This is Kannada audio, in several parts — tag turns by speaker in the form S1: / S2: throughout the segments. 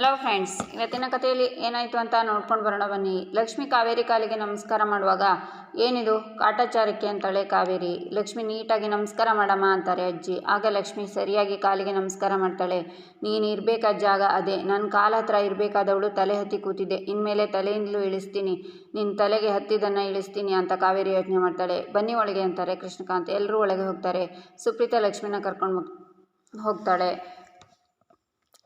S1: ಹಲೋ ಫ್ರೆಂಡ್ಸ್ ಇವತ್ತಿನ ಕಥೆಯಲ್ಲಿ ಏನಾಯಿತು ಅಂತ ನೋಡ್ಕೊಂಡು ಬರೋಣ ಬನ್ನಿ. ಲಕ್ಷ್ಮಿ ಕಾವೇರಿ ಕಾಲಿಗೆ ನಮಸ್ಕಾರ ಮಾಡುವಾಗ, ಏನಿದು? ಕಾಟಾಚಾರಕ್ಕೆ ಅಂತಾಳೆ ಕಾವೇರಿ. ಲಕ್ಷ್ಮಿ ನೀಟಾಗಿ ನಮಸ್ಕಾರ ಮಾಡಮ್ಮ ಅಂತಾರೆ ಅಜ್ಜಿ. ಆಗ ಲಕ್ಷ್ಮಿ ಸರಿಯಾಗಿ ಕಾಲಿಗೆ ನಮಸ್ಕಾರ ಮಾಡ್ತಾಳೆ. ನೀನು ಇರಬೇಕಾದ ಜಾಗ ಅದೇ. ನನ್ನ ಕಾಲ ಹತ್ರ ಇರಬೇಕಾದವಳು ತಲೆ ಹತ್ತಿ ಕೂತಿದ್ದೆ ಇನ್ಮೇಲೆ ತಲೆಯಿಂದಲೂ ಇಳಿಸ್ತೀನಿ. ನಿನ್ನ ತಲೆಗೆ ಹತ್ತಿದ್ದನ್ನು ಇಳಿಸ್ತೀನಿ ಅಂತ ಕಾವೇರಿ ಯೋಚನೆ ಮಾಡ್ತಾಳೆ. ಬನ್ನಿ ಒಳಗೆ ಅಂತಾರೆ ಕೃಷ್ಣಕಾಂತ್. ಎಲ್ಲರೂ ಒಳಗೆ ಹೋಗ್ತಾರೆ. ಸುಪ್ರೀತಾ ಲಕ್ಷ್ಮಿನ ಕರ್ಕೊಂಡು ಹೋಗ್ತಾಳೆ.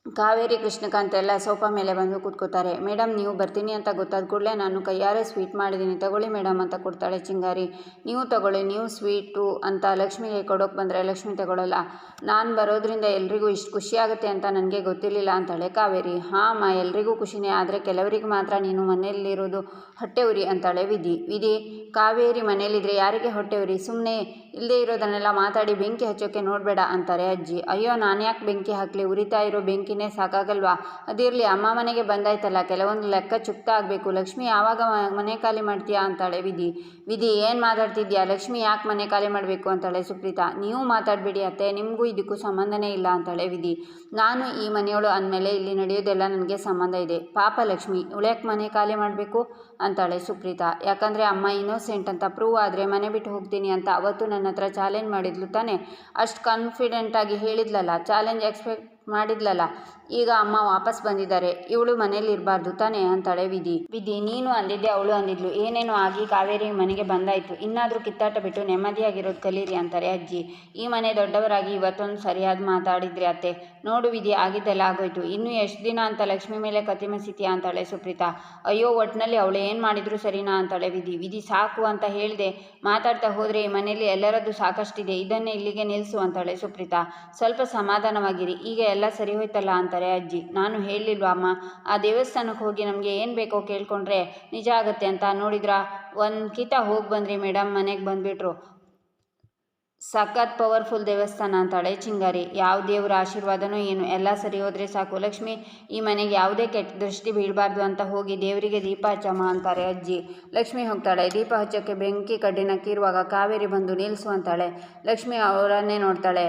S1: ಕಾವೇರಿ ಕೃಷ್ಣಕಾಂತ್ ಎಲ್ಲ ಸೋಫಾ ಮೇಲೆ ಬಂದು ಕೂತ್ಕೋತಾರೆ ಮೇಡಮ್ ನೀವು ಬರ್ತೀನಿ ಅಂತ ಗೊತ್ತಾದ ಕೂಡಲೇ ನಾನು ಕೈಯಾರೆ ಸ್ವೀಟ್ ಮಾಡಿದ್ದೀನಿ ತಗೊಳ್ಳಿ ಮೇಡಮ್ ಅಂತ ಕೊಡ್ತಾಳೆ ಚಿಂಗಾರಿ. ನೀವು ತಗೊಳ್ಳಿ, ನೀವು ಸ್ವೀಟು ಅಂತ ಲಕ್ಷ್ಮಿಗೆ ಕೊಡೋಕೆ ಬಂದರೆ ಲಕ್ಷ್ಮಿ ತಗೊಳ್ಳಲ್ಲ ನಾನು ಬರೋದ್ರಿಂದ ಎಲ್ರಿಗೂ ಇಷ್ಟು ಖುಷಿಯಾಗುತ್ತೆ ಅಂತ ನನಗೆ ಗೊತ್ತಿರಲಿಲ್ಲ ಅಂತಾಳೆ ಕಾವೇರಿ. ಹಾಂ, ಅಮ್ಮ, ಎಲ್ರಿಗೂ ಖುಷಿನೇ. ಆದರೆ ಕೆಲವರಿಗೆ ಮಾತ್ರ ನೀನು ಮನೆಯಲ್ಲಿರೋದು ಹೊಟ್ಟೆ ಉರಿ ಅಂತಾಳೆ ವಿಧಿ. ವಿಧಿ, ಕಾವೇರಿ ಮನೆಯಲ್ಲಿದ್ದರೆ ಯಾರಿಗೆ ಹೊಟ್ಟೆ ಉರಿ? ಸುಮ್ಮನೆ ಇಲ್ಲದೇ ಇರೋದನ್ನೆಲ್ಲ ಮಾತಾಡಿ ಬೆಂಕಿ ಹಚ್ಚೋಕ್ಕೆ ನೋಡಬೇಡ ಅಂತಾರೆ ಅಜ್ಜಿ. ಅಯ್ಯೋ ನಾನು ಯಾಕೆ ಬೆಂಕಿ ಹಾಕಲಿ? ಉರಿತಾ ಇರೋ ಬೆಂಕಿನೇ ಸಾಕಾಗಲ್ವಾ? ಅದಿರಲಿ ಅಮ್ಮ ಮನೆಗೆ ಬಂದಾಯ್ತಲ್ಲ, ಕೆಲವೊಂದು ಲೆಕ್ಕ ಚುಕ್ತ ಆಗಬೇಕು. ಲಕ್ಷ್ಮಿ ಯಾವಾಗ ಮನೆ ಖಾಲಿ ಮಾಡ್ತೀಯಾ ಅಂತಾಳೆ ವಿಧಿ. ವಿಧಿ, ಏನು ಮಾತಾಡ್ತಿದ್ಯಾ? ಲಕ್ಷ್ಮಿ ಯಾಕೆ ಮನೆ ಖಾಲಿ ಮಾಡಬೇಕು ಅಂತಾಳೆ ಸುಪ್ರೀತಾ. ನೀವು ಮಾತಾಡಬೇಡಿ ಅತ್ತೆ, ನಿಮಗೂ ಇದಕ್ಕೂ ಸಂಬಂಧನೇ ಇಲ್ಲ ಅಂತಾಳೆ ವಿಧಿ. ನಾನು ಈ ಮನೆಯೊಳು ಅಂದಮೇಲೆ ಇಲ್ಲಿ ನಡೆಯೋದೆಲ್ಲ ನನಗೆ ಸಂಬಂಧ ಇದೆ. ಪಾಪ ಲಕ್ಷ್ಮಿ ಉಳ್ಯಾಕೆ ಮನೆ ಖಾಲಿ ಮಾಡಬೇಕು? ಅಂತಾಳೆ ಸುಪ್ರೀತಾ. ಯಾಕಂದರೆ ಅಮ್ಮ ಇನ್ನೋಸೆಂಟ್ ಅಂತ ಪ್ರೂವ್ ಆದರೆ ಮನೆ ಬಿಟ್ಟು ಹೋಗ್ತೀನಿ ಅಂತ ಅವತ್ತು ನನ್ನ ಹತ್ರ ಚಾಲೆಂಜ್ ಮಾಡಿದ್ಲು ತಾನೆ. ಅಷ್ಟು ಕಾನ್ಫಿಡೆಂಟಾಗಿ ಹೇಳಿದ್ಲಲ್ಲ, ಚಾಲೆಂಜ್ ಎಕ್ಸ್ಪೆಕ್ಟ್ ಮಾಡಿದ್ಲಲ್ಲ. ಈಗ ಅಮ್ಮ ವಾಪಸ್ ಬಂದಿದ್ದಾರೆ. ಇವಳು ಮನೇಲಿ ಇರಬಾರ್ದು ತಾನೇ ಅಂತಾಳೆ ವಿಧಿ. ವಿಧಿ, ನೀನು ಅಂದಿದ್ದೆ, ಅವಳು ಅಂದಿದ್ಲು. ಏನೇನೋ ಆಗಿ ಕಾವೇರಿ ಮನೆಗೆ ಬಂದಾಯಿತು. ಇನ್ನಾದರೂ ಕಿತ್ತಾಟ ಬಿಟ್ಟು ನೆಮ್ಮದಿಯಾಗಿರೋದು ಕಲೀರಿ ಅಂತಾರೆ ಅಜ್ಜಿ. ಈ ಮನೆ ದೊಡ್ಡವರಾಗಿ ಇವತ್ತೊಂದು ಸರಿಯಾದ ಮಾತಾಡಿದ್ರಿ ಅತ್ತೆ. ನೋಡು ವಿಧಿ, ಆಗಿದ್ದೆಲ್ಲ ಆಗೋಯ್ತು. ಇನ್ನು ಎಷ್ಟು ದಿನ ಅಂತ ಲಕ್ಷ್ಮಿ ಮೇಲೆ ಕತಿ ಮಸಿತೀಯ ಅಂತಾಳೆ ಸುಪ್ರೀತಾ. ಅಯ್ಯೋ ಒಟ್ಟಿನಲ್ಲಿ ಅವಳು ಏನು ಮಾಡಿದ್ರು ಸರಿನಾ ಅಂತಾಳೆ ವಿಧಿ. ವಿಧಿ, ಸಾಕು ಅಂತ ಹೇಳಿದೆ. ಮಾತಾಡ್ತಾ ಹೋದರೆ ಈ ಮನೆಯಲ್ಲಿ ಎಲ್ಲರದ್ದು ಸಾಕಷ್ಟಿದೆ. ಇದನ್ನೇ ಇಲ್ಲಿಗೆ ನಿಲ್ಲಿಸು ಅಂತಾಳೆ ಸುಪ್ರೀತಾ. ಸ್ವಲ್ಪ ಸಮಾಧಾನವಾಗಿರಿ. ಈಗ ಎಲ್ಲ ಸರಿ ಹೋಯ್ತಲ್ಲ ಅಂತಾರೆ ಅಜ್ಜಿ. ನಾನು ಹೇಳಿಲ್ವಾ, ಅಮ್ಮ? ಆ ದೇವಸ್ಥಾನಕ್ಕೆ ಹೋಗಿ ನಮಗೆ ಏನು ಬೇಕೋ ಕೇಳ್ಕೊಂಡ್ರೆ ನಿಜ ಆಗುತ್ತೆ ಅಂತ ನೋಡಿದ್ರಾ? ಒಂದು ಕಿತ ಹೋಗಿ ಬಂದ್ರಿ ಮೇಡಮ್ ಮನೆಗೆ ಬಂದುಬಿಟ್ರು. ಸಖತ್ ಪವರ್ಫುಲ್ ದೇವಸ್ಥಾನ ಅಂತಾಳೆ ಚಿಂಗಾರಿ. ಯಾವ ದೇವರ ಆಶೀರ್ವಾದನೂ ಏನು. ಎಲ್ಲ ಸರಿ ಹೋದರೆ ಸಾಕು. ಲಕ್ಷ್ಮಿ, ಈ ಮನೆಗೆ ಯಾವುದೇ ಕೆಟ್ಟ ದೃಷ್ಟಿ ಬೀಳಬಾರ್ದು ಅಂತ ಹೋಗಿ ದೇವರಿಗೆ ದೀಪ ಹಚ್ಚಮ್ಮ ಅಂತಾರೆ ಅಜ್ಜಿ. ಲಕ್ಷ್ಮಿ ಹೋಗ್ತಾಳೆ. ದೀಪ ಹಚ್ಚೋಕ್ಕೆ ಬೆಂಕಿ ಕಡ್ಡಿನ ಕೀರುವಾಗ ಕಾವೇರಿ ಬಂದು ನಿಲ್ಲಿಸು ಅಂತಾಳೆ. ಲಕ್ಷ್ಮಿ ಅವರನ್ನೇ ನೋಡ್ತಾಳೆ.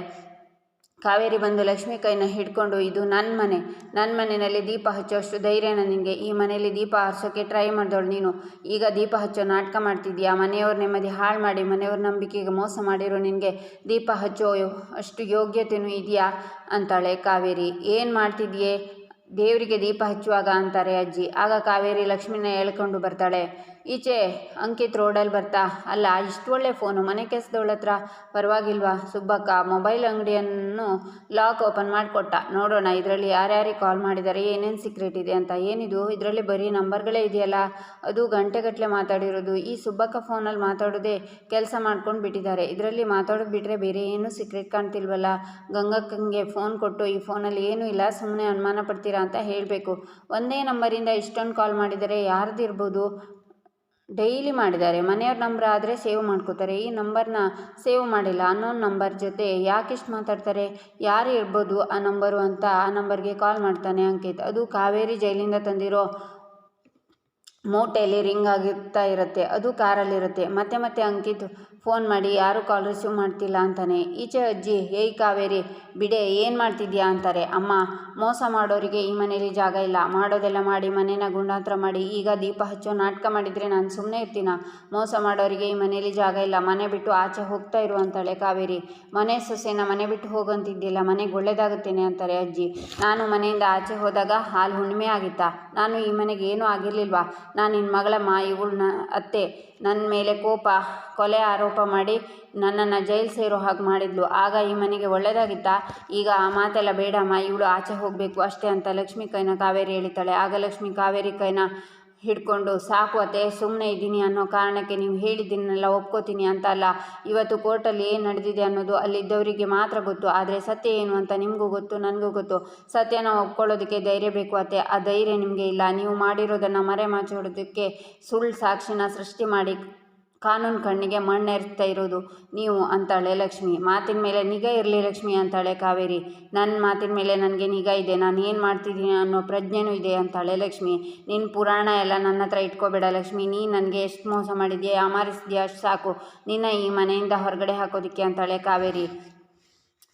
S1: ಕಾವೇರಿ ಬಂದು ಲಕ್ಷ್ಮಿ ಕೈನ ಹಿಡ್ಕೊಂಡು ಇದು ನನ್ನ ಮನೆ. ನನ್ನ ಮನೆಯಲ್ಲಿ ದೀಪ ಹಚ್ಚೋಷ್ಟು ಧೈರ್ಯನ ನಿನಗೆ ಈ ಮನೆಯಲ್ಲಿ ದೀಪ ಹಚ್ಚೋಕ್ಕೆ ಟ್ರೈ ಮಾಡಿದವಳು ನೀನು. ಈಗ ದೀಪ ಹಚ್ಚೋ ನಾಟಕ ಮಾಡ್ತಿದ್ಯಾ? ಮನೆಯವ್ರ ನೆಮ್ಮದಿ ಹಾಳು ಮಾಡಿ, ಮನೆಯವ್ರ ನಂಬಿಕೆಗೆ ಮೋಸ ಮಾಡಿರೋ ನಿನಗೆ ದೀಪ ಹಚ್ಚೋ ಅಷ್ಟು ಯೋಗ್ಯತೆಯೂ ಇದೆಯಾ? ಅಂತಾಳೆ ಕಾವೇರಿ. ಏನು ಮಾಡ್ತಿದ್ಯೆ? ದೇವರಿಗೆ ದೀಪ ಹಚ್ಚುವಾಗ ಅಂತಾರೆ ಅಜ್ಜಿ. ಆಗ ಕಾವೇರಿ ಲಕ್ಷ್ಮಿನ ಎಳ್ಕೊಂಡು ಬರ್ತಾಳೆ. ಈಚೆ ಅಂಕಿತ್ ರೋಡಲ್ಲಿ ಬರ್ತಾ, ಅಲ್ಲ, ಇಷ್ಟು ಒಳ್ಳೆ ಫೋನು, ಮನೆ ಕೆಲ್ಸದವಳ ಹತ್ರ ಪರವಾಗಿಲ್ವಾ? ಸುಬ್ಬಕ್ಕ, ಮೊಬೈಲ್ ಅಂಗಡಿಯನ್ನು ಲಾಕ್ ಓಪನ್ ಮಾಡಿಕೊಟ್ಟ. ನೋಡೋಣ, ಇದರಲ್ಲಿ ಯಾರ್ಯಾರಿಗೆ ಕಾಲ್ ಮಾಡಿದ್ದಾರೆ ಏನೇನು ಸೀಕ್ರೆಟ್ ಇದೆ ಅಂತ. ಏನಿದು? ಇದರಲ್ಲಿ ಬರೀ ನಂಬರ್ಗಳೇ ಇದೆಯಲ್ಲ? ಅದು ಗಂಟೆಗಟ್ಟಲೆ ಮಾತಾಡಿರೋದು. ಈ ಸುಬ್ಬಕ್ಕ ಫೋನಲ್ಲಿ ಮಾತಾಡೋದೇ ಕೆಲಸ ಮಾಡ್ಕೊಂಡು ಬಿಟ್ಟಿದ್ದಾರೆ. ಇದರಲ್ಲಿ ಮಾತಾಡೋದು ಬಿಟ್ಟರೆ ಬೇರೆ ಏನೂ ಸೀಕ್ರೆಟ್ ಕಾಣ್ತಿಲ್ವಲ್ಲ? ಗಂಗಕ್ಕಂಗೆ ಫೋನ್ ಕೊಟ್ಟು, ಈ ಫೋನಲ್ಲಿ ಏನೂ ಇಲ್ಲ ಸುಮ್ಮನೆ ಅನುಮಾನ ಪಡ್ತೀರಾ ಅಂತ ಹೇಳಬೇಕು. ಒಂದೇ ನಂಬರಿಂದ ಇಷ್ಟೊಂದು ಕಾಲ್ ಮಾಡಿದರೆ ಯಾರ್ದಿರ್ಬೋದು? ಡೈಲಿ ಮಾಡಿದ್ದಾರೆ. ಮನೆಯವ್ರ ನಂಬರ್ ಆದರೆ ಸೇವ್ ಮಾಡ್ಕೋತಾರೆ. ಈ ನಂಬರ್ನ ಸೇವ್ ಮಾಡಿಲ್ಲ ಅನ್ನೋನ್ ನಂಬರ್ ಜೊತೆ ಯಾಕಿಷ್ಟು ಮಾತಾಡ್ತಾರೆ? ಯಾರು ಇರ್ಬೋದು ಆ ನಂಬರು ಅಂತ ಆ ನಂಬರ್ಗೆ ಕಾಲ್ ಮಾಡ್ತಾನೆ ಅಂಕಿತ್. ಅದು ಕಾವೇರಿ ಜೈಲಿಂದ ತಂದಿರೋ ಮೋಟೆಯಲ್ಲಿ ರಿಂಗ್ ಆಗಿರ್ತಾ ಇರುತ್ತೆ. ಅದು ಕಾರಲ್ಲಿರುತ್ತೆ. ಮತ್ತೆ ಮತ್ತೆ ಅಂಕಿತ್ ಫೋನ್ ಮಾಡಿ, ಯಾರೂ ಕಾಲ್ ರಿಸೀವ್ ಮಾಡ್ತಿಲ್ಲ ಅಂತಾನೆ. ಈಚೆ ಅಜ್ಜಿ ಏಯ್ ಕಾವೇರಿ, ಬಿಡೆ, ಏನು ಮಾಡ್ತಿದ್ಯಾ? ಅಂತಾರೆ. ಅಮ್ಮ, ಮೋಸ ಮಾಡೋರಿಗೆ ಈ ಮನೇಲಿ ಜಾಗ ಇಲ್ಲ. ಮಾಡೋದೆಲ್ಲ ಮಾಡಿ, ಮನೇನ ಗುಂಡಾಂತರ ಮಾಡಿ, ಈಗ ದೀಪ ಹಚ್ಚೋ ನಾಟಕ ಮಾಡಿದರೆ ನಾನು ಸುಮ್ಮನೆ ಇರ್ತೀನ? ಮೋಸ ಮಾಡೋರಿಗೆ ಈ ಮನೇಲಿ ಜಾಗ ಇಲ್ಲ. ಮನೆ ಬಿಟ್ಟು ಆಚೆ ಹೋಗ್ತಾ ಇರು, ಅಂತಾಳೆ ಕಾವೇರಿ. ಮನೆ ಸೊಸೆನ ಮನೆ ಬಿಟ್ಟು ಹೋಗಂತಿದ್ದಿಲ್ಲ. ಮನೆಗೆ ಒಳ್ಳೇದಾಗುತ್ತೇನೆ, ಅಂತಾರೆ ಅಜ್ಜಿ. ನಾನು ಮನೆಯಿಂದ ಆಚೆ ಹೋದಾಗ ಹಾಲು ಹುಣ್ಣಿಮೆ ಆಗಿತ್ತಾ? ನಾನು ಈ ಮನೆಗೆ ಏನೂ ಆಗಿರಲಿಲ್ವಾ? ನಾನು ನಿನ್ನ ಮಗಳಮ್ಮ ಇವಳನ್ನ ಅತ್ತೆ. ನನ್ನ ಮೇಲೆ ಕೋಪ, ಕೊಲೆ ಆರೋಪ ಮಾಡಿ ನನ್ನನ್ನು ಜೈಲು ಸೇರೋ ಹಾಗೆ ಮಾಡಿದ್ಲು. ಆಗ ಈ ಮನೆಗೆ ಒಳ್ಳೆಯದಾಗಿತ್ತಾ ಈಗ ಆ ಮಾತೆಲ್ಲ ಬೇಡಮ್ಮ, ಇವಳು ಆಚೆ ಹೋಗಬೇಕು ಅಷ್ಟೇ ಅಂತ ಲಕ್ಷ್ಮಿ ಕೈನ ಕಾವೇರಿ ಹೇಳಿತಾಳೆ ಆಗ ಲಕ್ಷ್ಮಿ ಕಾವೇರಿ ಕೈನ ಹಿಡ್ಕೊಂಡು, ಸಾಕು ಅತ್ತೆ ಸುಮ್ಮನೆ ಇದ್ದೀನಿ ಅನ್ನೋ ಕಾರಣಕ್ಕೆ ನೀವು ಹೇಳಿದ್ದೀನಲ್ಲ, ಒಪ್ಕೋತೀನಿ ಅಂತ ಅಲ್ಲ. ಇವತ್ತು ಕೋರ್ಟಲ್ಲಿ ಏನು ನಡೆದಿದೆ ಅನ್ನೋದು ಅಲ್ಲಿದ್ದವರಿಗೆ ಮಾತ್ರ ಗೊತ್ತು. ಆದರೆ ಸತ್ಯ ಏನು ಅಂತ ನಿಮಗೂ ಗೊತ್ತು, ನನಗೂ ಗೊತ್ತು. ಸತ್ಯನ ಒಪ್ಕೊಳ್ಳೋದಕ್ಕೆ ಧೈರ್ಯ ಬೇಕು ಅತ್ತೆ. ಆ ಧೈರ್ಯ ನಿಮಗೆ ಇಲ್ಲ. ನೀವು ಮಾಡಿರೋದನ್ನು ಮರೆ ಮಾಚೋಡೋದಕ್ಕೆ ಸುಳ್ಳು ಸಾಕ್ಷಿನ ಸೃಷ್ಟಿ ಮಾಡಿ ಕಾನೂನು ಕಣ್ಣಿಗೆ ಮಣ್ಣೆರ್ತಾ ಇರೋದು ನೀವು ಅಂತಾಳೆ ಲಕ್ಷ್ಮಿ. ಮಾತಿನ ಮೇಲೆ ನಿಗಾ ಇರಲಿ ಲಕ್ಷ್ಮಿ ಅಂತಾಳೆ ಕಾವೇರಿ. ನನ್ನ ಮಾತಿನ ಮೇಲೆ ನನಗೆ ನಿಗಾ ಇದೆ, ನಾನು ಏನು ಮಾಡ್ತಿದ್ದೀನಿ ಅನ್ನೋ ಪ್ರಜ್ಞೆನೂ ಇದೆ ಅಂತಾಳೆ ಲಕ್ಷ್ಮಿ. ನಿನ್ನ ಪುರಾಣ ಎಲ್ಲ ನನ್ನ ಹತ್ರ ಇಟ್ಕೋಬೇಡ ಲಕ್ಷ್ಮಿ, ನೀ ನನಗೆ ಎಷ್ಟು ಮೋಸ ಮಾಡಿದ್ಯಾ ಅಮಾರಿಸಿದ್ಯಾ ಅಷ್ಟು ಸಾಕು. ನಿನ್ನ ಈ ಮನೆಯಿಂದ ಹೊರಗಡೆ ಹಾಕೋದಕ್ಕೆ ಅಂತಾಳೆ ಕಾವೇರಿ.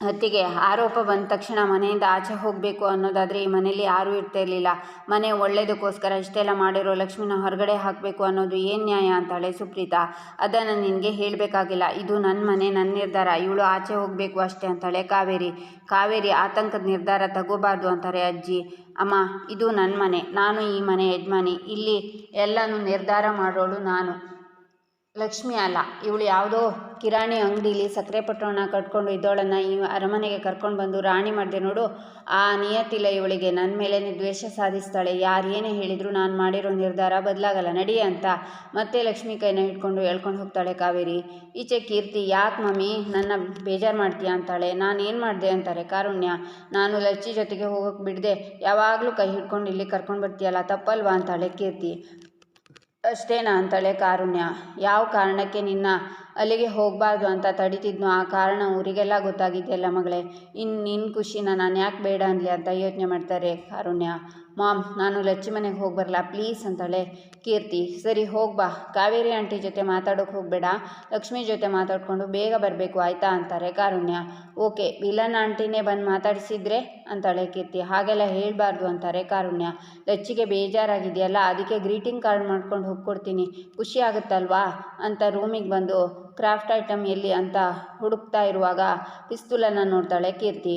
S1: ಹೊತ್ತಿಗೆ ಆರೋಪ ಬಂದ ತಕ್ಷಣ ಮನೆಯಿಂದ ಆಚೆ ಹೋಗಬೇಕು ಅನ್ನೋದಾದರೆ ಈ ಮನೇಲಿ ಯಾರೂ ಇರ್ತಿರಲಿಲ್ಲ ಮನೆ ಒಳ್ಳೇದಕ್ಕೋಸ್ಕರ ಇಷ್ಟೆಲ್ಲ ಮಾಡಿರೋ ಲಕ್ಷ್ಮಿನ ಹೊರಗಡೆ ಹಾಕಬೇಕು ಅನ್ನೋದು ಏನು ನ್ಯಾಯ ಅಂತಾಳೆ ಸುಪ್ರೀತಾ. ಅದನ್ನು ನಿನಗೆ ಹೇಳಬೇಕಾಗಿಲ್ಲ. ಇದು ನನ್ನ ಮನೆ ನನ್ನ ನಿರ್ಧಾರ. ಇವಳು ಆಚೆ ಹೋಗಬೇಕು ಅಷ್ಟೇ ಅಂತಾಳೆ ಕಾವೇರಿ. ಕಾವೇರಿ ಆತಂಕದ ನಿರ್ಧಾರ ತಗೋಬಾರ್ದು ಅಂತಾರೆ ಅಜ್ಜಿ. ಅಮ್ಮ, ಇದು ನನ್ನ ಮನೆ. ನಾನು ಈ ಮನೆ ಯಜಮಾನಿ. ಇಲ್ಲಿ ಎಲ್ಲನೂ ನಿರ್ಧಾರ ಮಾಡೋಳು ನಾನು. ಲಕ್ಷ್ಮಿ ಅಲ್ಲ. ಇವಳು ಯಾವುದೋ ಕಿರಾಣಿ ಅಂಗಡಿಲಿ ಸಕ್ಕರೆ ಪಟ್ಟಣ ಕಟ್ಕೊಂಡು ಇದ್ದೋಳನ್ನು ಈ ಅರಮನೆಗೆ ಕರ್ಕೊಂಡು ಬಂದು ರಾಣಿ ಮಾಡಿದೆ ನೋಡು. ಆ ನಿಯತ್ತಿಲ್ಲ ಇವಳಿಗೆ ನನ್ನ ಮೇಲೆ ದ್ವೇಷ ಸಾಧಿಸ್ತಾಳೆ. ಯಾರು ಏನೇ ಹೇಳಿದರೂ ನಾನು ಮಾಡಿರೋ ನಿರ್ಧಾರ ಬದಲಾಗಲ್ಲ. ನಡಿ ಅಂತ ಮತ್ತೆ ಲಕ್ಷ್ಮಿ ಕೈನ ಹಿಡ್ಕೊಂಡು ಹೇಳ್ಕೊಂಡು ಹೋಗ್ತಾಳೆ ಕಾವೇರಿ. ಈಚೆ ಕೀರ್ತಿ, ಯಾಕೆ ಮಮ್ಮಿ ನನ್ನ ಬೇಜಾರು ಮಾಡ್ತೀಯಾ ಅಂತಾಳೆ. ನಾನು ಏನು ಮಾಡಿದೆ ಅಂತಾರೆ ಕಾರುಣ್ಯ. ನಾನು ಲಚ್ಚಿ ಜೊತೆಗೆ ಹೋಗೋಕೆ ಬಿಡದೆ. ಯಾವಾಗಲೂ ಕೈ ಹಿಡ್ಕೊಂಡು ಇಲ್ಲಿ ಕರ್ಕೊಂಡು ಬರ್ತೀಯಲ್ಲ, ತಪ್ಪಲ್ವಾ ಅಂತಾಳೆ ಕೀರ್ತಿ. ಅಷ್ಟೇನಾ ಅಂತಾಳೆ ಕಾರುಣ್ಯ. ಯಾವ ಕಾರಣಕ್ಕೆ ನಿನ್ನ ಅಲ್ಲಿಗೆ ಹೋಗಬಾರ್ದು ಅಂತ ತಡಿತಿದ್ನು. ಆ ಕಾರಣ ಊರಿಗೆಲ್ಲ ಗೊತ್ತಾಗಿದೆಯಲ್ಲ ಮಗಳೇ. ಇನ್ನು ನಿನ್ನ ಖುಷಿನ ನಾನು ಯಾಕೆ ಬೇಡ ಅನ್ಲಿ ಅಂತ ಯೋಚನೆ ಮಾಡ್ತಾರೆ ಕಾರುಣ್ಯ ಮಾಮ್, ನಾನು ಲಚ್ಚಿ ಮನೆಗೆ ಹೋಗಿ ಬರಲ್ಲ ಪ್ಲೀಸ್ ಅಂತಾಳೆ ಕೀರ್ತಿ. ಸರಿ ಹೋಗ್ಬಾ ಕಾವೇರಿ ಆಂಟಿ ಜೊತೆ ಮಾತಾಡೋಕೆ ಹೋಗಬೇಡ. ಲಕ್ಷ್ಮಿ ಜೊತೆ ಮಾತಾಡಿಕೊಂಡು ಬೇಗ ಬರಬೇಕು, ಆಯಿತಾ? ಅಂತಾರೆ ಕಾರುಣ್ಯ. ಓಕೆ, ವಿಲನ್ ಆಂಟಿನೇ ಬಂದು ಮಾತಾಡಿಸಿದ್ರೆ? ಅಂತಾಳೆ ಕೀರ್ತಿ. ಹಾಗೆಲ್ಲ ಹೇಳಬಾರ್ದು, ಅಂತಾರೆ ಕಾರುಣ್ಯ. ಲಚ್ಚಿಗೆ ಬೇಜಾರಾಗಿದೆಯಲ್ಲ, ಅದಕ್ಕೆ ಗ್ರೀಟಿಂಗ್ ಕಾರ್ಡ್ ಮಾಡ್ಕೊಂಡು ಹೋಗ್ಕೊಡ್ತೀನಿ. ಖುಷಿ ಆಗುತ್ತಲ್ವಾ? ಅಂತ ರೂಮಿಗೆ ಬಂದು ಕ್ರಾಫ್ಟ್ ಐಟಮ್ ಎಲ್ಲಿ ಅಂತ ಹುಡುಕ್ತಾ ಇರುವಾಗ ಪಿಸ್ತೂಲನ್ನು ನೋಡ್ತಾಳೆ ಕೀರ್ತಿ.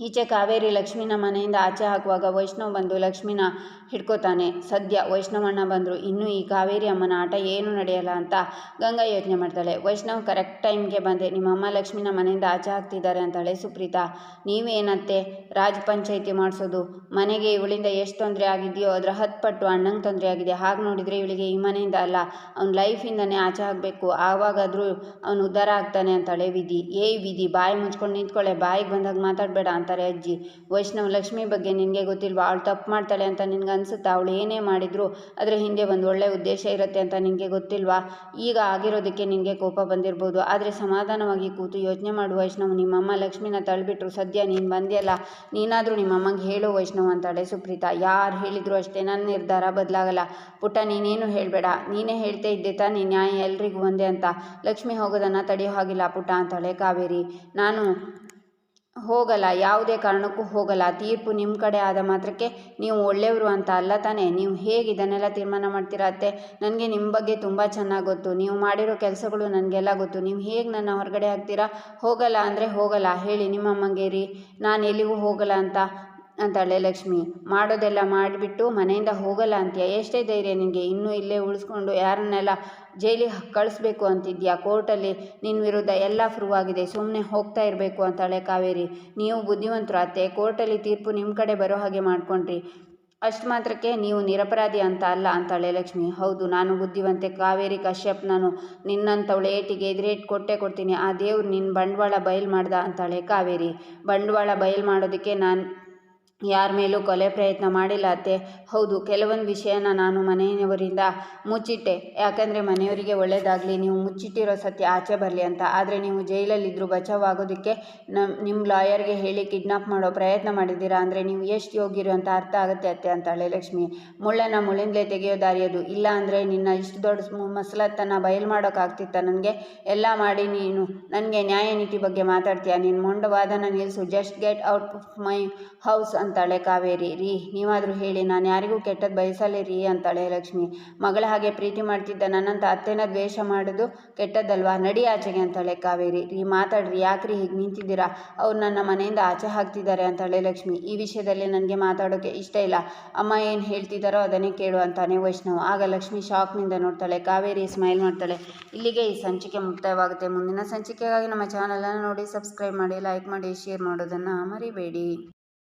S1: ಈಚೆ ಕಾವೇರಿ ಲಕ್ಷ್ಮಿನ ಮನೆಯಿಂದ ಆಚೆ ಹಾಕುವಾಗ ವೈಷ್ಣವ್ ಬಂದು ಲಕ್ಷ್ಮಿನ ಹಿಡ್ಕೋತಾನೆ. ಸದ್ಯ ವೈಷ್ಣವಣ್ಣ ಬಂದರು, ಇನ್ನೂ ಈ ಕಾವೇರಿ ಅಮ್ಮನ ಆಟ ಏನು ನಡೆಯಲ್ಲ ಅಂತ ಗಂಗಾ ಯೋಚನೆ ಮಾಡ್ತಾಳೆ. ವೈಷ್ಣವ್ ಕರೆಕ್ಟ್ ಟೈಮ್ಗೆ ಬಂದೆ. ನಿಮ್ಮಮ್ಮ ಲಕ್ಷ್ಮಿನ ಮನೆಯಿಂದ ಆಚೆ ಹಾಕ್ತಿದ್ದಾರೆ ಅಂತಾಳೆ ಸುಪ್ರೀತಾ. ನೀವೇನತ್ತೆ? ರಾಜ ಪಂಚಾಯಿತಿ ಮಾಡಿಸೋದು. ಮನೆಗೆ ಇವಳಿಂದ ಎಷ್ಟು ತೊಂದರೆ ಆಗಿದೆಯೋ, ಅದರ ಹತ್ತು ಪಟ್ಟು ಅಣ್ಣಂಗೆ ತೊಂದರೆ ಆಗಿದೆ. ಹಾಗೆ ನೋಡಿದರೆ ಇವಳಿಗೆ ಈ ಮನೆಯಿಂದ ಅಲ್ಲ, ಅವ್ನ ಲೈಫಿಂದನೇ ಆಚೆ ಆಗಬೇಕು ಆವಾಗಾದರೂ ಅವನು ಉದ್ಧಾರ ಆಗ್ತಾನೆ ಅಂತಾಳೆ ವಿಧಿ. ಏಯ್ ವಿಧಿ, ಬಾಯಿ ಮುಚ್ಕೊಂಡು ನಿಂತ್ಕೊಳ್ಳೆ ಬಾಯಿಗೆ ಬಂದಾಗ ಮಾತಾಡಬೇಡ ಅಂತಾರೆ ಅಜ್ಜಿ. ವೈಷ್ಣವ ಲಕ್ಷ್ಮಿ ಬಗ್ಗೆ ನಿನಗೆ ಗೊತ್ತಿಲ್ವಾ? ಅವಳು ತಪ್ಪು ಮಾಡ್ತಾಳೆ ಅಂತ ನಿನಗೆ ಅನಿಸುತ್ತಾ? ಅವಳು ಏನೇ ಮಾಡಿದರೂ ಅದರ ಹಿಂದೆ ಒಂದು ಒಳ್ಳೆಯ ಉದ್ದೇಶ ಇರುತ್ತೆ ಅಂತ ನಿನಗೆ ಗೊತ್ತಿಲ್ವಾ? ಈಗ ಆಗಿರೋದಕ್ಕೆ ನಿನಗೆ ಕೋಪ ಬಂದಿರ್ಬೋದು. ಆದರೆ ಸಮಾಧಾನವಾಗಿ ಕೂತು ಯೋಚನೆ ಮಾಡು ವೈಷ್ಣವ್. ನಿಮ್ಮಮ್ಮ ಲಕ್ಷ್ಮಿನ ತಳ್ಳಿಬಿಟ್ರು ಸದ್ಯ ನೀನು ಬಂದಿಯಲ್ಲ. ನೀನಾದರೂ ನಿಮ್ಮಮ್ಮಂಗೆ ಹೇಳು ವೈಷ್ಣವ್ ಅಂತಾಳೆ ಸುಪ್ರೀತಾ. ಯಾರು ಹೇಳಿದ್ರು ಅಷ್ಟೇ. ನನ್ನ ನಿರ್ಧಾರ ಬದಲಾಗಲ್ಲ. ಪುಟ್ಟ, ನೀನೇನು ಹೇಳಬೇಡ. ನೀನೇ ಹೇಳ್ತಾ ಇದ್ದೆ ತಾನೇ. ನ್ಯಾಯ ಎಲ್ರಿಗೂ ಒಂದೇ ಅಂತ. ಲಕ್ಷ್ಮಿ ಹೋಗೋದನ್ನು ತಡೆಯೋ ಹಾಗಿಲ್ಲ ಪುಟ್ಟ ಅಂತಾಳೆ ಕಾವೇರಿ. ನಾನು ಹೋಗಲ್ಲ, ಯಾವುದೇ ಕಾರಣಕ್ಕೂ ಹೋಗಲ್ಲ. ತೀರ್ಪು ನಿಮ್ಮ ಕಡೆ ಆದ ಮಾತ್ರಕ್ಕೆ ನೀವು ಒಳ್ಳೆಯವರು ಅಂತ ಅಲ್ಲ ತಾನೇ. ನೀವು ಹೇಗೆ ಇದನ್ನೆಲ್ಲ ತೀರ್ಮಾನ ಮಾಡ್ತೀರಾ ಅತ್ತೆ? ನನಗೆ ನಿಮ್ಮ ಬಗ್ಗೆ ತುಂಬ ಚೆನ್ನಾಗಿ ಗೊತ್ತು. ನೀವು ಮಾಡಿರೋ ಕೆಲಸಗಳು ನನಗೆಲ್ಲ ಗೊತ್ತು. ನೀವು ಹೇಗೆ ನನ್ನ ಹೊರಗಡೆ ಹಾಕ್ತೀರಾ ಹೋಗಲ್ಲ ಅಂದರೆ ಹೋಗಲ್ಲ. ಹೇಳಿ, ನಿಮ್ಮ ರೀ ನಾನು ಎಲ್ಲಿಗೂ ಹೋಗಲ್ಲ ಅಂತ. ಅಂತಾಳೆ ಲಕ್ಷ್ಮಿ. ಮಾಡೋದೆಲ್ಲ ಮಾಡಿಬಿಟ್ಟು ಮನೆಯಿಂದ ಹೋಗಲ್ಲ ಅಂತೀಯ. ಎಷ್ಟೇ ಧೈರ್ಯ ನಿನಗೆ, ಇನ್ನೂ ಇಲ್ಲೇ ಉಳಿಸ್ಕೊಂಡು ಯಾರನ್ನೆಲ್ಲ ಜೈಲಿಗೆ ಕಳಿಸ್ಬೇಕು ಅಂತಿದ್ಯಾ? ಕೋರ್ಟಲ್ಲಿ ನಿನ್ನ ವಿರುದ್ಧ ಎಲ್ಲ ಫ್ರೂ ಆಗಿದೆ ಸುಮ್ಮನೆ ಹೋಗ್ತಾ ಇರಬೇಕು ಅಂತಾಳೆ ಕಾವೇರಿ. ನೀವು ಬುದ್ಧಿವಂತರು ಅತ್ತೆ. ಕೋರ್ಟಲ್ಲಿ ತೀರ್ಪು ನಿಮ್ಮ ಕಡೆ ಬರೋ ಹಾಗೆ ಮಾಡ್ಕೊಂಡ್ರಿ. ಅಷ್ಟು ಮಾತ್ರಕ್ಕೆ ನೀವು ನಿರಪರಾಧಿ ಅಂತ ಅಲ್ಲ ಅಂತಾಳೆ ಲಕ್ಷ್ಮಿ. ಹೌದು, ನಾನು ಬುದ್ಧಿವಂತೆ ಕಾವೇರಿ ಕಶ್ಯಪ್ ನಾನು ನಿನ್ನಂಥವಳು ಏಟಿಗೆ ಎದುರೇಟ್ ಕೊಟ್ಟೆ ಕೊಡ್ತೀನಿ. ಆ ದೇವ್ರು ನಿನ್ನ ಬಂಡವಾಳ ಬಯಲು ಮಾಡ್ದ ಅಂತಾಳೆ ಕಾವೇರಿ. ಬಂಡವಾಳ ಬಯಲು ಮಾಡೋದಕ್ಕೆ ನಾನು ಯಾರ ಮೇಲೂ ಕೊಲೆ ಪ್ರಯತ್ನ ಮಾಡಿಲ್ಲ, ಅತ್ತೆ. ಹೌದು, ಕೆಲವೊಂದು ವಿಷಯನ ನಾನು ಮನೆಯವರಿಂದ ಮುಚ್ಚಿಟ್ಟೆ. ಯಾಕಂದರೆ ಮನೆಯವರಿಗೆ ಒಳ್ಳೆಯದಾಗಲಿ ನೀವು ಮುಚ್ಚಿಟ್ಟಿರೋ ಸತ್ಯ ಆಚೆ ಬರಲಿ ಅಂತ. ಆದರೆ ನೀವು ಜೈಲಲ್ಲಿದ್ದರೂ ಬಚಾವಾಗೋದಕ್ಕೆ ನಮ್ಮ ನಿಮ್ಮ ಲಾಯರ್ಗೆ ಹೇಳಿ ಕಿಡ್ನಾಪ್ ಮಾಡೋ ಪ್ರಯತ್ನ ಮಾಡಿದ್ದೀರಾ? ಅಂದರೆ ನೀವು ಎಷ್ಟು ಯೋಗಿರು ಅಂತ ಅರ್ಥ ಆಗುತ್ತೆ, ಅತ್ತೆ ಅಂತಾಳೆ ಲಕ್ಷ್ಮಿ. ಮುಳ್ಳನ್ನು ಮುಳ್ಳಿಂದಲೇ ತೆಗೆಯೋ ದಾರಿಯೋದು ಇಲ್ಲ ಅಂದರೆ ನಿನ್ನ ಇಷ್ಟು ದೊಡ್ಡ ಮಸಲತ್ತನ್ನು ಬಯಲು ಮಾಡೋಕ್ಕಾಗ್ತಿತ್ತ ನನಗೆ? ಎಲ್ಲ ಮಾಡಿ ನೀನು. ನನಗೆ ನ್ಯಾಯ ನೀತಿ ಬಗ್ಗೆ ಮಾತಾಡ್ತೀಯ? ನಿನ್ನ ಮೊಂಡವಾದನ ನಿಲ್ಲಿಸು just get out of my house ಅಂತ ಅಂತಾಳೆ ಕಾವೇರಿ. ರೀ, ನೀವಾದರೂ ಹೇಳಿ, ನಾನು ಯಾರಿಗೂ ಕೆಟ್ಟದ್ದು ಬಯಸಲೇ ರೀ ಅಂತಾಳೆ ಲಕ್ಷ್ಮಿ. ಮಗಳ ಹಾಗೆ ಪ್ರೀತಿ ಮಾಡ್ತಿದ್ದ ನನ್ನಂತ ಅತ್ತೆನ ದ್ವೇಷ ಮಾಡೋದು ಕೆಟ್ಟದ್ದಲ್ವಾ? ನಡಿ ಆಚೆಗೆ ಅಂತಾಳೆ ಕಾವೇರಿ. ರೀ, ಮಾತಾಡ್ರಿ, ಯಾಕ್ರಿ ಹೀಗೆ ನಿಂತಿದ್ದೀರಾ? ಅವ್ರು ನನ್ನ ಮನೆಯಿಂದ ಆಚೆ ಹಾಕ್ತಿದ್ದಾರೆ ಅಂತಾಳೆ ಲಕ್ಷ್ಮಿ. ಈ ವಿಷಯದಲ್ಲಿ ನನಗೆ ಮಾತಾಡೋಕ್ಕೆ ಇಷ್ಟ ಇಲ್ಲ. ಅಮ್ಮ ಏನು ಹೇಳ್ತಿದ್ದಾರೋ ಅದನ್ನೇ ಕೇಳು ಅಂತಾನೆ ವೈಷ್ಣವ್. ಆಗ ಲಕ್ಷ್ಮಿ ಶಾಕ್ನಿಂದ ನೋಡ್ತಾಳೆ, ಕಾವೇರಿ ಸ್ಮೈಲ್ ಮಾಡ್ತಾಳೆ. ಇಲ್ಲಿಗೆ ಈ ಸಂಚಿಕೆ ಮುಕ್ತಾಯವಾಗುತ್ತೆ. ಮುಂದಿನ ಸಂಚಿಕೆಗಾಗಿ ನಮ್ಮ ಚಾನಲನ್ನು ನೋಡಿ, ಸಬ್ಸ್ಕ್ರೈಬ್ ಮಾಡಿ, ಲೈಕ್ ಮಾಡಿ, ಶೇರ್ ಮಾಡೋದನ್ನು ಮರಿಬೇಡಿ.